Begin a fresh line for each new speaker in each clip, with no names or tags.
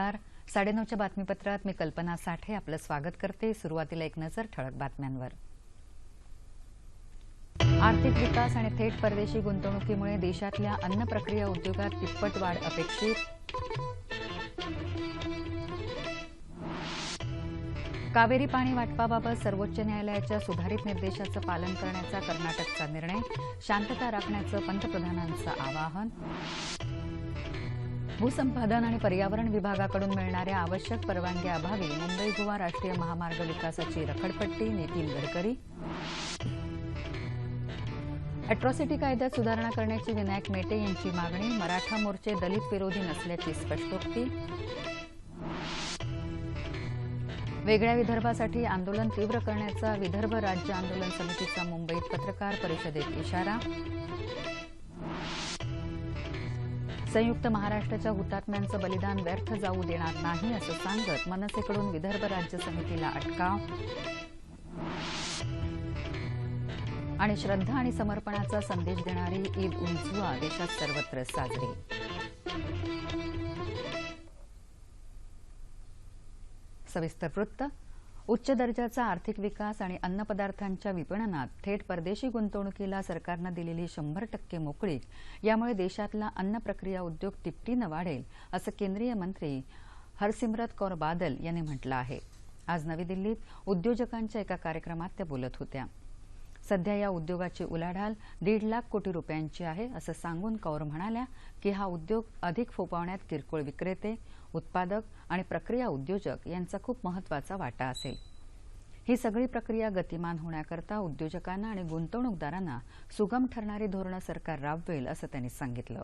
नमस्कार. साडेनऊच्या बातमीपत्रात मी कल्पना साठे आपलं स्वागत करते. सुरुवातीला एक नजर ठळक बातम्यांवर. आर्थिक विकास आणि थेट परदेशी गुंतवणुकीमुळे देशातल्या अन्न प्रक्रिया उद्योगात तिप्पट वाढ अपेक्षित. कावेरी पाणी वाटपाबाबत सर्वोच्च न्यायालयाच्या सुधारित निर्देशाचं पालन करण्याचा कर्नाटकचा निर्णय. शांतता राखण्याचं पंतप्रधानांचं आवाहन. भूसंपादन आणि पर्यावरण विभागाकडून मिळणाऱ्या आवश्यक परवानग्याअभावी मुंबई गोवा राष्ट्रीय महामार्ग विकासाची रखडपट्टी नितीन गडकरी. अॅट्रॉसिटी कायद्यात सुधारणा करण्याची विनायक मेटे यांची मागणी मराठा मोर्चे दलित विरोधी नसल्याची स्पष्टोक्ती. वेगळ्या विदर्भासाठी आंदोलन तीव्र करण्याचा विदर्भ राज्य आंदोलन समितीचा मुंबईत पत्रकार परिषदेत इशारा. संयुक्त महाराष्ट्राच्या हुतात्म्यांचं बलिदान व्यर्थ जाऊ देणार नाही असं सांगत मनसेकडून विदर्भ राज्य समितीला अटकाव आणि श्रद्धा आणि समर्पणाचा संदेश देणारी ईद उल जुआ देशात सर्वत्र साजरी. सविस्तर वृत्त उच्च दर्जाचा आर्थिक विकास आणि अन्नपदार्थांच्या विपणनात थेट परदेशी गुंतवणुकीला सरकारनं दिलेली शंभर टक्के मोकळीक यामुळे देशातला अन्न प्रक्रिया उद्योग तिपटीनं वाढेल असं केंद्रीय मंत्री हरसिमरत कौर बादल यांनी म्हटलं आहे. आज नवी दिल्लीत उद्योजकांच्या एका कार्यक्रमात त्या बोलत होत्या. सध्या या उद्योगाची उलाढाल दीड लाख कोटी रुपयांची आहे असं सांगून कौर म्हणाल्या की हा उद्योग अधिक फोपावण्यात किरकोळ विक्रेते उत्पादक आणि प्रक्रिया उद्योजक यांचा खूप महत्त्वाचा वाटा असेल. ही सगळी प्रक्रिया गतिमान होण्याकरता उद्योजकांना आणि गुंतवणूकदारांना सुगम ठरणारी धोरणं सरकार राबवेल असं त्यांनी सांगितलं.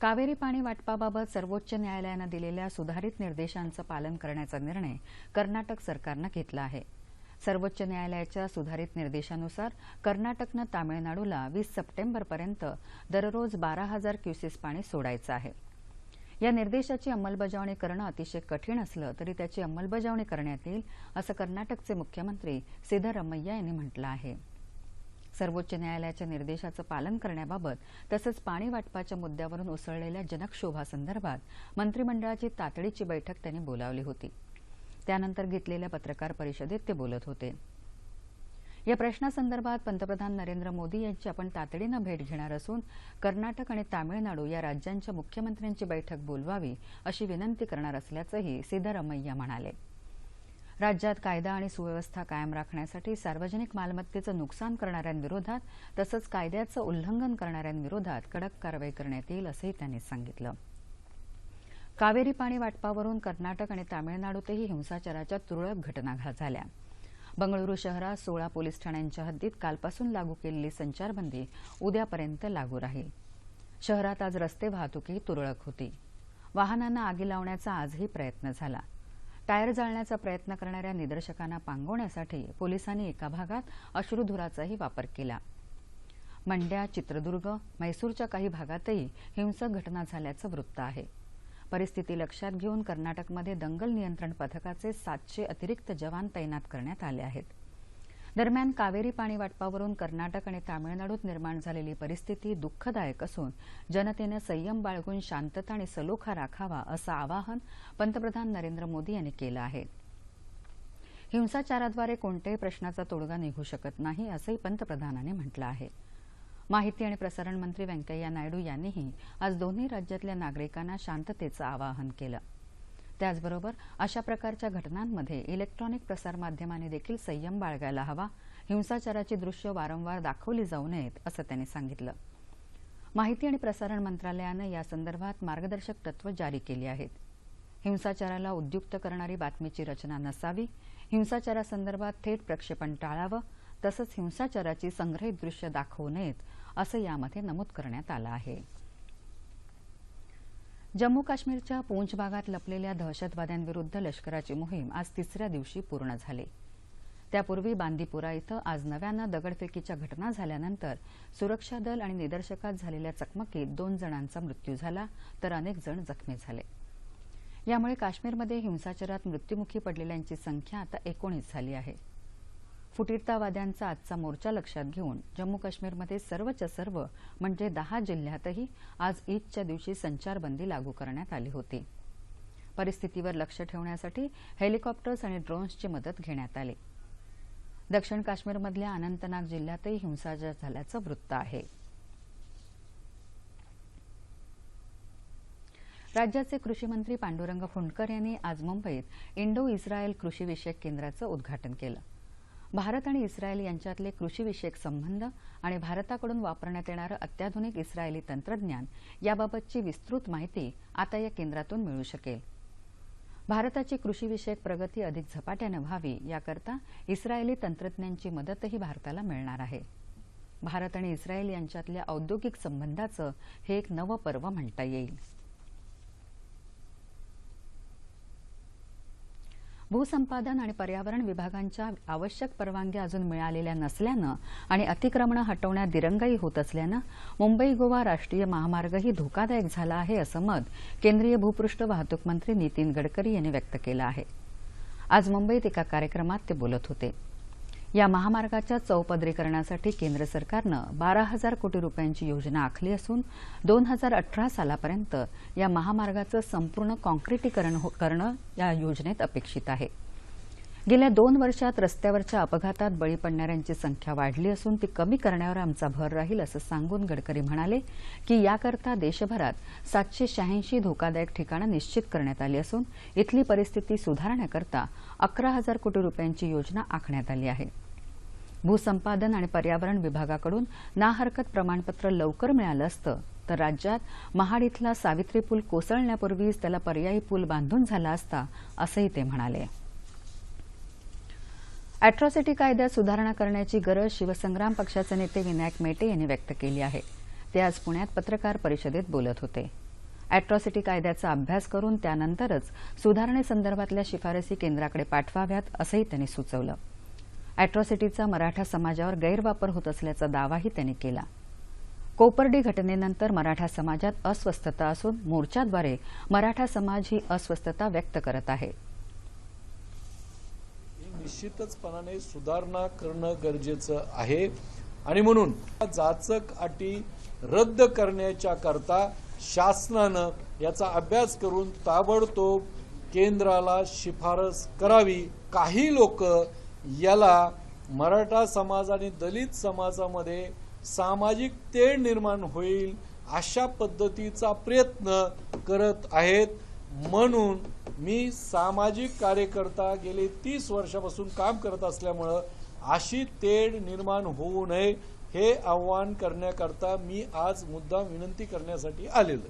कावेरी पाणी वाटपाबाबत सर्वोच्च न्यायालयानं दिलेल्या सुधारित निर्देशांचं पालन करण्याचा निर्णय कर्नाटक सरकारनं घेतला आहे. सर्वोच्च न्यायालयाच्या सुधारित निर्देशानुसार कर्नाटकनं तामिळनाडूला वीस सप्टेंबरपर्यंत दररोज बारा हजार क्युसेस पाणी सोडायचं आहे. या निर्देशाची अंमलबजावणी करणं अतिशय कठीण असलं तरी त्याची अंमलबजावणी करण्यात येईल असं कर्नाटकचे मुख्यमंत्री सिद्धरमैया यांनी म्हटलं आहे. सर्वोच्च न्यायालयाच्या निर्देशाचं पालन करण्याबाबत तसंच पाणी वाटपाच्या मुद्द्यावरून उसळलेल्या जनक्षोभासंदर्भात मंत्रिमंडळाची तातडीची बैठक त्यांनी बोलावली होती. त्यानंतर घेतलेल्या पत्रकार परिषदेत ते बोलत होते. या प्रश्नासंदर्भात पंतप्रधान नरेंद्र मोदी यांची आपण तातडीनं भेट घेणार असून कर्नाटक आणि तामिळनाडू या राज्यांच्या मुख्यमंत्र्यांची बैठक बोलवावी अशी विनंती करणार असल्याचंही सिद्धरमैया म्हणाले. राज्यात कायदा आणि सुव्यवस्था कायम राखण्यासाठी सार्वजनिक मालमत्तेचं नुकसान करणाऱ्यांविरोधात तसंच कायद्याचं उल्लंघन करणाऱ्यांविरोधात कडक कारवाई करण्यात येईल असंही त्यांनी सांगितलं. कावेरी पाणी वाटपावरून कर्नाटक आणि तामिळनाडूतही हिंसाचाराच्या तुरळक घटना झाल्या. बंगळुरू शहरात सोळा पोलीस ठाण्यांच्या हद्दीत कालपासून लागू केलेली संचारबंदी उद्यापर्यंत लागू राहील. शहरात आज रस्ते वाहतूकही तुरळक होती. वाहनांना आगी लावण्याचा आजही प्रयत्न झाला. टायर जाळण्याचा प्रयत्न करणाऱ्या निदर्शकांना पांगवण्यासाठी पोलिसांनी एका भागात अश्रुधुराचाही वापर केला. मंड्या चित्रदुर्ग मैसूरच्या काही भागातही हिंसक घटना झाल्याचं वृत्त आहे. परिस्थिती लक्षात घेऊन कर्नाटकमध्ये दंगल नियंत्रण पथकाचे सातशे अतिरिक्त जवान तैनात करण्यात आले आहेत. दरम्यान कावेरी पाणी वाटपावरून कर्नाटक आणि तामिळनाडूत निर्माण झालेली परिस्थिती दुःखदायक असून जनतेनं संयम बाळगून शांतता आणि सलोखा राखावा असं आवाहन पंतप्रधान नरेंद्र मोदी यांनी केलं आहे. हिंसाचाराद्वारे कोणत्याही प्रश्नाचा तोडगा निघू शकत नाही असंही पंतप्रधानांनी म्हटलं आहे. माहिती आणि प्रसारण मंत्री व्यंकय्या नायडू यांनीही आज दोन्ही राज्यातल्या नागरिकांना शांततेचं आवाहन केलं. त्याचबरोबर अशा प्रकारच्या घटनांमध्ये इलेक्ट्रॉनिक प्रसारमाध्यमांनी देखील संयम बाळगायला हवा हिंसाचाराची दृश्य वारंवार दाखवली जाऊ नयेत असं त्यांनी सांगितलं. माहिती आणि प्रसारण मंत्रालयानं यासंदर्भात मार्गदर्शक तत्व जारी केली आहेत. हिंसाचाराला उद्युक्त करणारी बातमीची रचना नसावी हिंसाचारासंदर्भात थेट प्रक्षेपण टाळावं तसंच हिंसाचाराची संग्रहित दृश्य दाखवू नयेत असं यामध्ये नमूद करण्यात आलं आहे. जम्मू काश्मीरच्या पूंछ भागात लपलेल्या दहशतवाद्यांविरुद्ध लष्कराची मोहीम आज तिसऱ्या दिवशी पूर्ण झाली. त्यापूर्वी बांदीपुरा इथं आज नव्यानं दगडफेकीच्या घटना झाल्यानंतर सुरक्षा दल आणि निदर्शकात झालेल्या चकमकीत दोन जणांचा मृत्यू झाला तर अनेक जण जखमी झाले. यामुळे काश्मीरमध्ये हिंसाचारात मृत्युमुखी पडलेल्यांची संख्या आता एकोणीस झाली आहे. फुटीरतावाद्यांचा आजचा मोर्चा लक्षात घेऊन जम्मू काश्मीरमध्ये सर्वच्या सर्व म्हणजे दहा जिल्ह्यातही आज ईदच्या दिवशी संचारबंदी लागू करण्यात आली होती. परिस्थितीवर लक्ष ठेवण्यासाठी हेलिकॉप्टर्स आणि ड्रोन्सची मदत घेण्यात आली. दक्षिण काश्मीरमधल्या अनंतनाग जिल्ह्यातही हिंसाचार झाल्याचं वृत्त आहे. राज्याचे कृषी मंत्री पांडुरंग फुंडकर यांनी आज मुंबईत इंडो इस्रायल कृषी विषयक केंद्राचं उद्घाटन केलं. भारत आणि इस्रायल यांच्यातले कृषीविषयक संबंध आणि भारताकडून वापरण्यात येणारं अत्याधुनिक इस्रायली तंत्रज्ञान याबाबतची विस्तृत माहिती आता या केंद्रातून मिळू शकेल. भारताची कृषीविषयक प्रगती अधिक झपाट्यानं व्हावी याकरता इस्रायली तंत्रज्ञांची मदतही भारताला मिळणार आहे. भारत आणि इस्रायल यांच्यातल्या औद्योगिक संबंधाचं हे एक नवं पर्व म्हणता येईल. भूसंपादन आणि पर्यावरण विभागांच्या आवश्यक परवानग्या अजून मिळालेल्या नसल्यानं आणि अतिक्रमणं हटवण्यात दिरंगाई होत असल्यानं मुंबई गोवा राष्ट्रीय महामार्गही धोकादायक झाला आहे असं मत केंद्रीय भूपृष्ठ वाहतूक मंत्री नितीन गडकरी यांनी व्यक्त केलं आहे. आज मुंबईत एका कार्यक्रमात ते बोलत होते. या महामार्गाच्या चौपदरीकरणासाठी केंद्र सरकारनं बारा हजार कोटी रुपयांची योजना आखली असून दोन हजार अठरा सालापर्यंत या महामार्गाचं संपूर्ण कॉन्क्रिटीकरण हो- करणं या योजनेत अपेक्षित आहे. गेल्या दोन वर्षात रस्त्यावरच्या अपघातात बळी पडणाऱ्यांची संख्या वाढली असून ती कमी करण्यावर आमचा भर राहील असं सांगून गडकरी म्हणाले की याकरता देशभरात सातशे शहाऐंशी धोकादायक ठिकाणं निश्चित करण्यात आली असून इथली परिस्थिती सुधारण्याकरता अकरा हजार कोटी रुपयांची योजना आखण्यात आली आहे. भूसंपादन आणि पर्यावरण विभागाकडून ना हरकत प्रमाणपत्र लवकर मिळालं असतं. तर राज्यात महाड इथला सावित्री पूल कोसळण्यापूर्वीच त्याला पर्यायी पूल बांधून झाला असता असंही ते म्हणाले. अॅट्रॉसिटी कायद्यात सुधारणा करण्याची गरज शिवसंग्राम पक्षाचे नेते विनायक मेटे यांनी व्यक्त केली आहे. ते आज पुण्यात पत्रकार परिषदेत बोलत होते. अॅट्रॉसिटी कायद्याचा अभ्यास करून त्यानंतरच सुधारणेसंदर्भातल्या शिफारसी केंद्राकडे पाठवाव्यात असंही त्यांनी सुचवलं. अॅट्रॉसिटीचा मराठा समाजावर गैरवापर होत असल्याचा दावाही त्यांनी केला. कोपर्डी घटनेनंतर मराठा समाजात अस्वस्थता असून मोर्चाद्वारे मराठा समाज ही अस्वस्थता व्यक्त करत आहे.
निश्चितचपणाने सुधारणा करणं गरजेचं आहे. आणि म्हणून जाचक अटी रद्द करण्याच्या करता शासनानं याचा अभ्यास करून ताबडतोब केंद्राला शिफारस करावी. काही लोक याला मराठा समाज आणि दलित समाजामध्ये सामाजिक तेढ निर्माण होईल अशा पद्धतीचा प्रयत्न करत आहेत. म्हणून मी सामाजिक कार्यकर्ता गेले तीस वर्षापासून काम करत असल्यामुळं अशी तेढ निर्माण होऊ नये हे आव्हान करण्याकरता मी आज मुद्दा विनंती करण्यासाठी आलेलो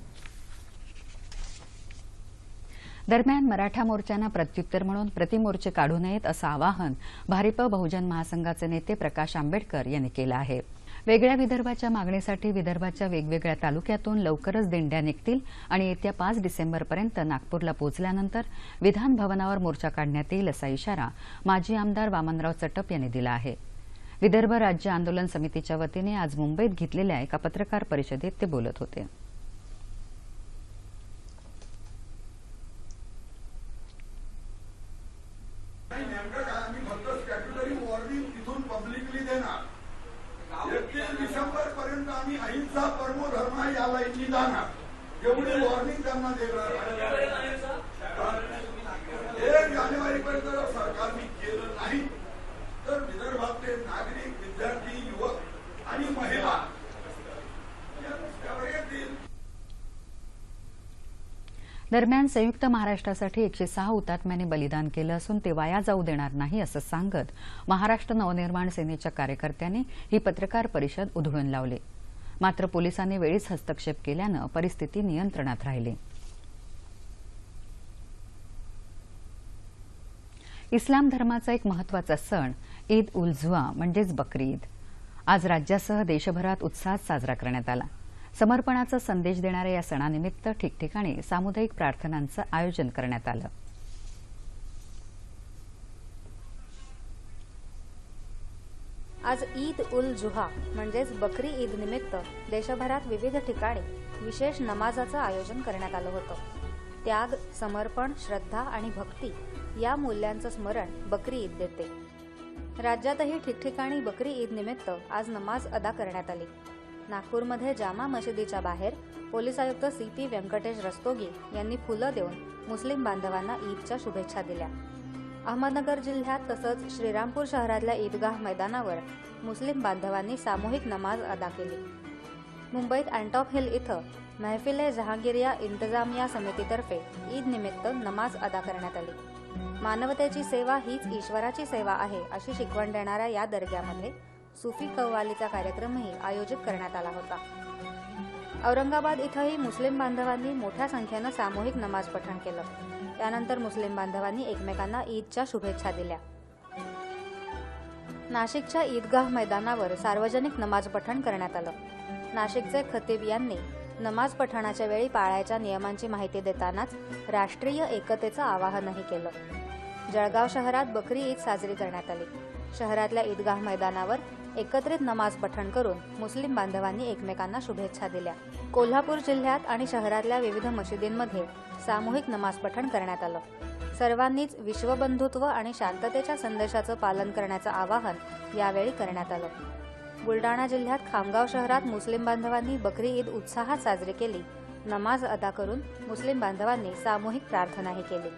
दरम्यान मराठा मोर्चानं प्रत्युत्तर म्हणून प्रतिमोर्चे काढू नयेत असं आवाहन भारिप बहुजन महासंघाचे नेते प्रकाश आंबेडकर यांनी केलं आहे. वेगळ्या विदर्भाच्या मागणीसाठी विदर्भाच्या वेगवेगळ्या तालुक्यातून लवकरच दिंड्या निघतील आणि येत्या पाच डिसेंबरपर्यंत नागपूरला पोहोचल्यानंतर विधान भवनावर मोर्चा काढण्यात येईल असा इशारा माजी आमदार वामनराव चटप यांनी दिला आहे. विदर्भ राज्य आंदोलन समितीच्या वतीने आज मुंबईत घेतलेल्या एका पत्रकार परिषदेत ते बोलत होते
नाही नेमकं काय आम्ही फक्त स्टॅट्युटरी वॉर्निंग तिथून पब्लिकली देणार एकतीस डिसेंबर पर्यंत आम्ही अहिंसा परमो धर्म या लाईननी जाणार एवढी वॉर्निंग त्यांना देणार एक जानेवारी पर्यंत जर सरकारने केलं नाही तर विदर्भातले नागरिक विद्यार्थी युवक आणि महिला या रस्त्यावर येतील
दरम्यान संयुक्त महाराष्ट्रासाठी एकशे सहा हुतात्म्यांनी बलिदान केलं असून ते वाया जाऊ देणार नाही असं सांगत महाराष्ट्र नवनिर्माण सेनेच्या कार्यकर्त्यांनी ही पत्रकार परिषद उधळून लावली. मात्र पोलिसांनी वेळीच हस्तक्षेप केल्यानं परिस्थिती नियंत्रणात राहिली. इस्लाम धर्माचा एक महत्त्वाचा सण ईद उल झुआ म्हणजेच बकरी ईद. आज राज्यासह देशभरात उत्साहात साजरा करण्यात आला. समर्पणाचा संदेश देणाऱ्या या सणानिमित्त ठिकठिकाणी सामुदायिक प्रार्थनांचं आयोजन करण्यात आलं.
आज ईद उल जुहा म्हणजेच बकरी ईद निमित्त देशभरात विविध ठिकाणी विशेष नमाजाचं आयोजन करण्यात आलं होतं. त्याग समर्पण श्रद्धा आणि भक्ती या मूल्यांचं स्मरण बकरी ईद देते. राज्यातही ठिकठिकाणी बकरी ईद निमित्त आज नमाज अदा करण्यात आली. नागपूरमध्ये जामा मशिदीच्या बाहेर पोलीस आयुक्त सी पी व्यंकटेश रस्तोगी यांनी फुलं देऊन मुस्लिम बांधवांना ईदच्या शुभेच्छा दिल्या. अहमदनगर जिल्ह्यात तसंच श्रीरामपूर शहरातल्या ईदगाह मैदानावर मुस्लिम बांधवांनी सामूहिक नमाज अदा केली. मुंबईत अँटॉप हिल इथं महफिल ए या इंतजामिया समितीतर्फे ईद निमित्त नमाज अदा करण्यात आली. मानवतेची सेवा हीच ईश्वराची सेवा आहे अशी शिकवण देणाऱ्या या दर्ग्यामध्ये सुफी कव्वालीचा कार्यक्रमही आयोजित करण्यात आला होता. औरंगाबाद इथंही मुस्लिम बांधवांनी मोठ्या संख्येनं सामूहिक नमाज पठण केलं. त्यानंतर मुस्लिम बांधवांनी एकमेकांना ईदच्या शुभेच्छा दिल्या. नाशिकच्या ईदगाह मैदानावर सार्वजनिक नमाज पठण करण्यात आलं. नाशिकचे खतीब यांनी नमाज पठणाच्या वेळी पाळायच्या नियमांची माहिती देतानाच राष्ट्रीय एकतेचं आवाहनही केलं. जळगाव शहरात बकरी ईद साजरी करण्यात आली. शहरातल्या ईदगाह मैदानावर एकत्रित नमाज पठण करून मुस्लिम बांधवांनी एकमेकांना शुभेच्छा दिल्या. कोल्हापूर जिल्ह्यात आणि शहरातल्या विविध मशिदींमध्ये सामूहिक नमाज पठण करण्यात आलं. सर्वांनीच विश्वबंधुत्व आणि शांततेच्या संदेशाचं पालन करण्याचं आवाहन यावेळी करण्यात आलं. बुलडाणा जिल्ह्यात खामगाव शहरात मुस्लिम बांधवांनी बकरी ईद उत्साहात साजरी केली. नमाज अदा करून मुस्लिम बांधवांनी सामूहिक प्रार्थनाही केली.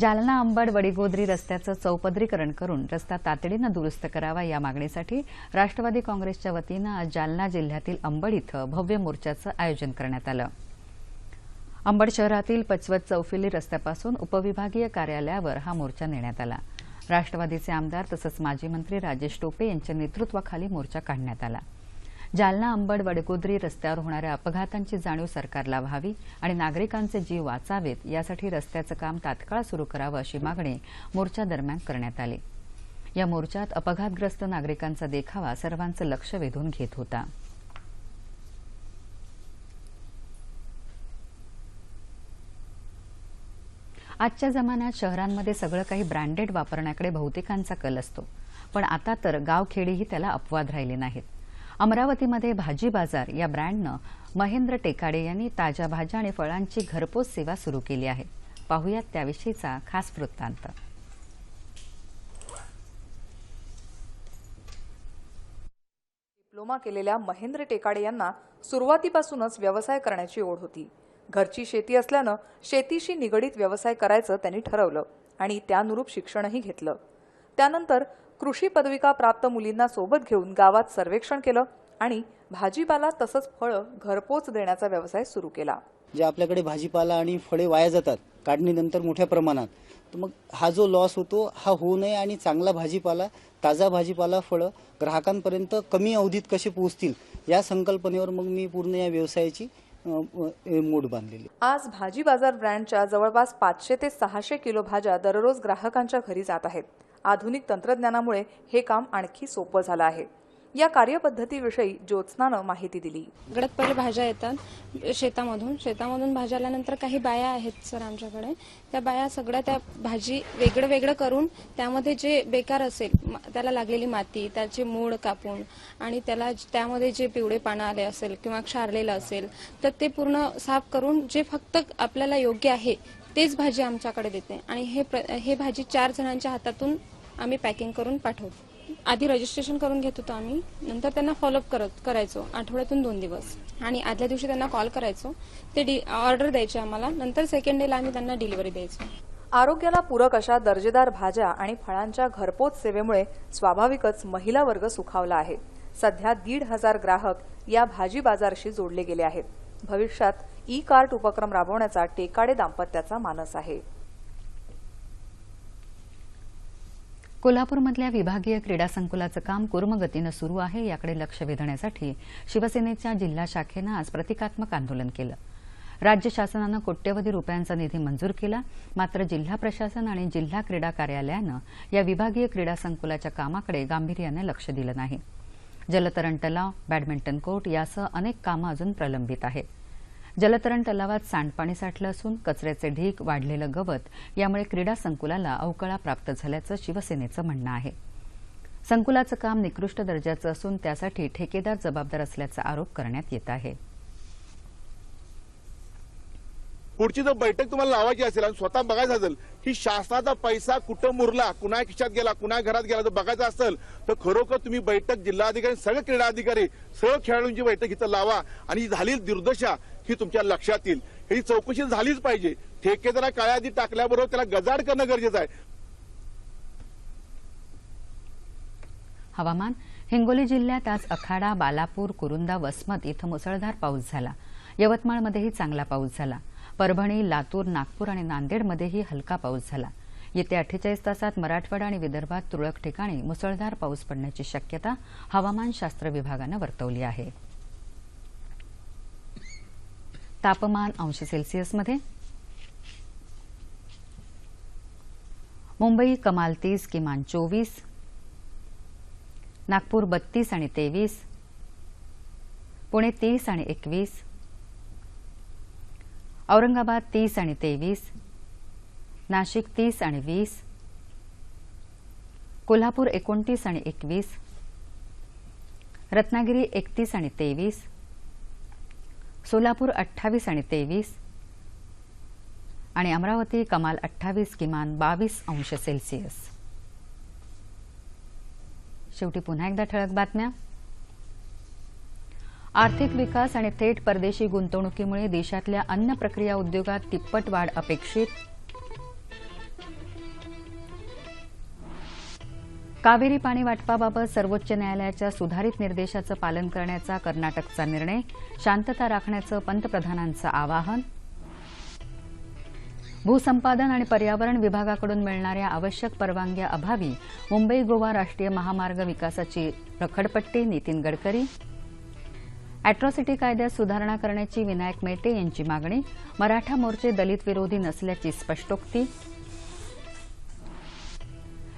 जालना अंबड वडीगोद्री रस्त्याचं चौपदरीकरण करून रस्ता तातडीनं दुरुस्त करावा या मागणीसाठी राष्ट्रवादी काँग्रेसच्या वतीनं आज जालना जिल्ह्यातील अंबड इथं भव्य मोर्चाचं आयोजन करण्यात आलं. अंबड शहरातील पचवत चौफिली रस्त्यापासून उपविभागीय कार्यालयावर हा मोर्चा नेण्यात आला. राष्ट्रवादीचे आमदार तसंच माजी मंत्री राजेश टोपे यांच्या नेतृत्वाखाली मोर्चा काढण्यात आला. जालना अंबड वडगोद्री रस्त्यावर होणाऱ्या अपघातांची जाणीव सरकारला व्हावी आणि नागरिकांचे जीव वाचावेत यासाठी रस्त्याचं काम तात्काळ सुरू करावं अशी मागणी मोर्चा दरम्यान करण्यात आली. या मोर्चात अपघातग्रस्त नागरिकांचा देखावा सर्वांचं लक्ष वेधून घेत होता. आजच्या जमान्यात शहरांमध्ये सगळं काही ब्रँडेड वापरण्याकडे बहुतेकांचा कल असतो. पण आता तर गावखेडीही त्याला अपवाद राहिले नाहीत. अमरावतीमध्ये भाजी बाजार या ब्रँडनं महेंद्र टेकाडे यांनी ताज्या भाज्या आणि फळांची घरपोच सेवा सुरू केली आहे. पाहुयात त्याविषयीचा खास वृत्तांत.
डिप्लोमा केलेल्या महेंद्र टेकाडे यांना सुरुवातीपासूनच व्यवसाय करण्याची ओढ होती. घरची शेती असल्यानं शेतीशी निगडीत व्यवसाय करायचं त्यांनी ठरवलं आणि त्यानुरूप शिक्षणही घेतलं. त्यानंतर कृषी पदविका प्राप्त मुलींना सोबत घेऊन गावात सर्वेक्षण केलं आणि भाजीपाला तसंच फळं घरपोच देण्याचा व्यवसाय सुरू केला.
जे आपल्याकडे भाजीपाला आणि फळे वाया जातात काढणीनंतर मोठ्या प्रमाणात तर मग हा जो लॉस होतो हा होऊ नये आणि चांगला भाजीपाला ताजा भाजीपाला फळं ग्राहकांपर्यंत कमी अवधीत कसे पोहोचतील या संकल्पनेवर मग मी पूर्ण या व्यवसायाची मूड बांधलेली.
आज भाजी बाजार ब्रँडच्या जवळपास पाचशे ते सहाशे किलो भाज्या दररोज ग्राहकांच्या घरी जात आहेत. आधुनिक तंत्रज्ञानामुळे हे काम आणखी सोपं झालं आहे. या कार्यपद्धतीविषयी ज्योत्स्नानं माहिती दिली.
सगळ्यात पहिले भाज्या येतात शेतामधून. शेतामधून भाज्या आल्यानंतर काही बाया आहेत सर आमच्याकडे. त्या बाया सगळ्या त्या भाजी वेगळं वेगळं करून त्यामध्ये जे बेकार असेल त्याला लागलेली माती त्याचे मूळ कापून आणि त्याला त्यामध्ये जे पिवळे पानं आले असेल किंवा क्षारलेलं असेल तर ते पूर्ण साफ करून जे फक्त आपल्याला योग्य आहे तेच भाजी आमच्याकडे देते. आणि हे प्र- हे भाजी चार जणांच्या हातातून आम्ही पॅकिंग करून पाठवतो. आधी रजिस्ट्रेशन करून घेत होतो आम्ही. नंतर त्यांना फॉलोअप करत करायचो. आठवड्यातून दोन दिवस. आणि आदल्या दिवशी त्यांना कॉल करायचो. ते ऑर्डर द्यायचे आम्हाला. नंतर सेकंड डेला आम्ही त्यांना डिलिव्हरी द्यायचो.
आरोग्याला पूरक अशा दर्जेदार भाज्या आणि फळांच्या घरपोच सेवेमुळे स्वाभाविकच महिला वर्ग सुखावला आहे. सध्या दीड हजार ग्राहक या भाजी बाजारशी जोडले गेले आहेत. भविष्यात ई कार्ट उपक्रम राबवण्याचा टेकाडे दाम्पत्याचा मानस आहे.
कोल्हापूरमधल्या विभागीय क्रीडा संकुलाचं काम कुर्मगतीनं सुरू आहे याकडे लक्ष वेधण्यासाठी शिवसेनेच्या जिल्हा शाखेनं आज प्रतिकात्मक आंदोलन केलं. राज्य शासनानं कोट्यवधी रुपयांचा निधी मंजूर केला मात्र जिल्हा प्रशासन आणि जिल्हा क्रीडा कार्यालयानं या विभागीय क्रीडा संकुलाच्या कामाकडे गांभीर्यानं लक्ष दिलं नाही. जलतरण तलाव बॅडमिंटन कोर्ट यासह अनेक कामं अजून प्रलंबित आहेत. जलतरण तलावात सांडपाणी साठलं असून कचऱ्याचे ढीक वाढलेलं गवत यामुळे क्रीडा संकुलाला अवकळा प्राप्त झाल्याचं शिवसेनेचं म्हणणं आहे. संकुलाचं काम निकृष्ट दर्जाचं असून त्यासाठी ठेकेदार जबाबदार असल्याचा आरोप करण्यात येत आहे.
पुढची जर बैठक तुम्हाला लावायची असेल आणि स्वतः बघायचं असेल की शासनाचा पैसा कुठं मुरला कुणा खिशात गेला कुणा घरात गेला जर बघायचं असेल तर खरोखर तुम्ही बैठक जिल्हाधिकारी सगळे क्रीडा अधिकारी सर्व खेळाडूंची बैठक इथं लावा. आणि झाली दुर्दशा. ही तुमच्या लक्षात येईल. ही चौकशी झालीच पाहिजे. ठेकेदारा काळ्या आधी टाकल्याबरोबर त्याला गजाड करणं गरजेचं आहे.
हवामान हिंगोली जिल्ह्यात आज अखाडा बालापूर कुरुंदा वसमत इथं मुसळधार पाऊस झाला. यवतमाळमध्येही चांगला पाऊस झाला. परभणी लातूर नागपूर आणि नांदेडमध्येही हलका पाऊस झाला. येत्या अठ्ठेचाळीस तासात मराठवाडा आणि विदर्भात तुरळक ठिकाणी मुसळधार पाऊस पडण्याची शक्यता हवामानशास्त्र विभागानं वर्तवली आहे. तापमान अंश सेल्सिअसमध्ये मुंबई कमाल तीस किमान चोवीस. नागपूर बत्तीस आणि तेवीस. पुणे तीस आणि एकवीस. औरंगाबाद तीस आणि तेवीस. नाशिक तीस आणि वीस. कोल्हापूर एकोणतीस आणि एकवीस. रत्नागिरी एकतीस आणि तेवीस. सोलापूर अठ्ठावीस आणि तेवीस. आणि अमरावती कमाल अठ्ठावीस किमान बावीस अंश सेल्सिअस. शेवटी पुन्हा एकदा ठळक बातम्या. आर्थिक विकास आणि थेट परदेशी गुंतवणुकीमुळे देशातल्या अन्न प्रक्रिया उद्योगात तिप्पट वाढ अपेक्षित. कावेरी पाणी वाटपाबाबत सर्वोच्च न्यायालयाच्या सुधारित निर्देशाचं पालन करण्याचा कर्नाटकचा निर्णय शांतता राखण्याचं पंतप्रधानांचं आवाहन. भूसंपादन आणि पर्यावरण विभागाकडून मिळणाऱ्या आवश्यक परवानग्या अभावी मुंबई गोवा राष्ट्रीय महामार्ग विकासाची रखडपट्टी नितीन गडकरी. अॅट्रॉसिटी कायद्यात सुधारणा करण्याची विनायक मेटे यांची मागणी मराठा मोर्चे दलित विरोधी नसल्याची स्पष्टोक्ती.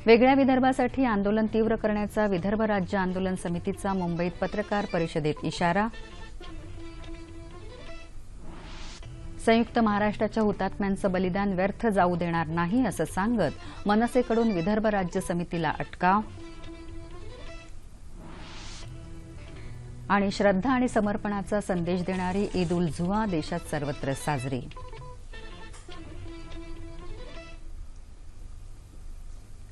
वेगळ्या विदर्भासाठी आंदोलन तीव्र करण्याचा विदर्भ राज्य आंदोलन समितीचा मुंबईत पत्रकार परिषदेत इशारा. संयुक्त महाराष्ट्राच्या हुतात्म्यांचं बलिदान व्यर्थ जाऊ देणार नाही असं सांगत मनसेकडून विदर्भ राज्य समितीला अटकाव. आणि श्रद्धा आणि समर्पणाचा संदेश देणारी ईद उल झुआ देशात सर्वत्र साजरी.